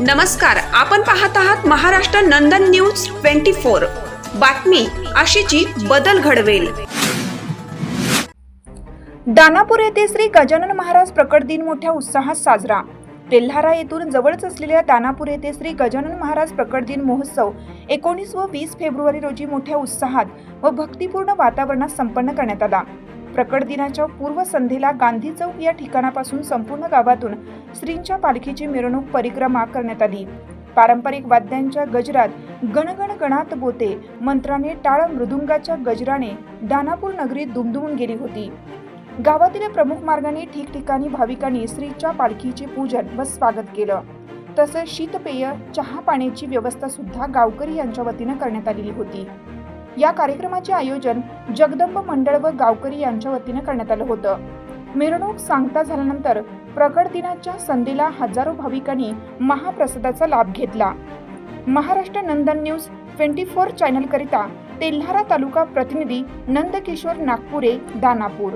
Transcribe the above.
नमस्कार आपण पाहत आहात Maharashtra Nandan news twenty four. बातमी अशीची बदल घडवेल. दानापूर येथे श्री गजानन महाराज प्रकट दिन मोठ्या उत्साहात साजरा. तेल्हारा येथून जवळच असलेल्या दानापूर येथे श्री गजानन महाराज प्रकट दिन महोत्सव एकोणीस व वीस फेब्रुवारी रोजी मोठ्या उत्साहात व भक्तिपूर्ण वातावरणात संपन्न करण्यात आला. प्रकट दिनाच्या पूर्वसंध्येला गांधी चौक या ठिकाणापासून संपूर्ण गावातून श्रींच्या पालखीची मिरवणूक परिक्रमा करण्यात आली. पारंपरिक वाद्यांच्या गजरात गणगण गणात बोते मंत्राने टाळ मृदुंगाच्या गजराने दानापूर नगरी दुमदुमून गेली होती. गावातील प्रमुख मार्गाने ठिकठिकाणी भाविकांनी श्रीच्या पालखीचे पूजन व स्वागत केलं. तसेच शीतपेय चहा पाण्याची व्यवस्था सुद्धा गावकरी यांच्या वतीनं करण्यात आलेली होती. या कार्यक्रमाचे आयोजन जगदंब मंडळ व गावकरी यांच्या वतीने करण्यात आलं होतं. मिरवणूक सांगता झाल्यानंतर प्रकट दिनाच्या संधीला हजारो भाविकांनी महाप्रसादाचा लाभ घेतला. Maharashtra Nandan news twenty four चॅनलकरिता Telhara तालुका प्रतिनिधी नंदकिशोर नागपुरे दानापूर.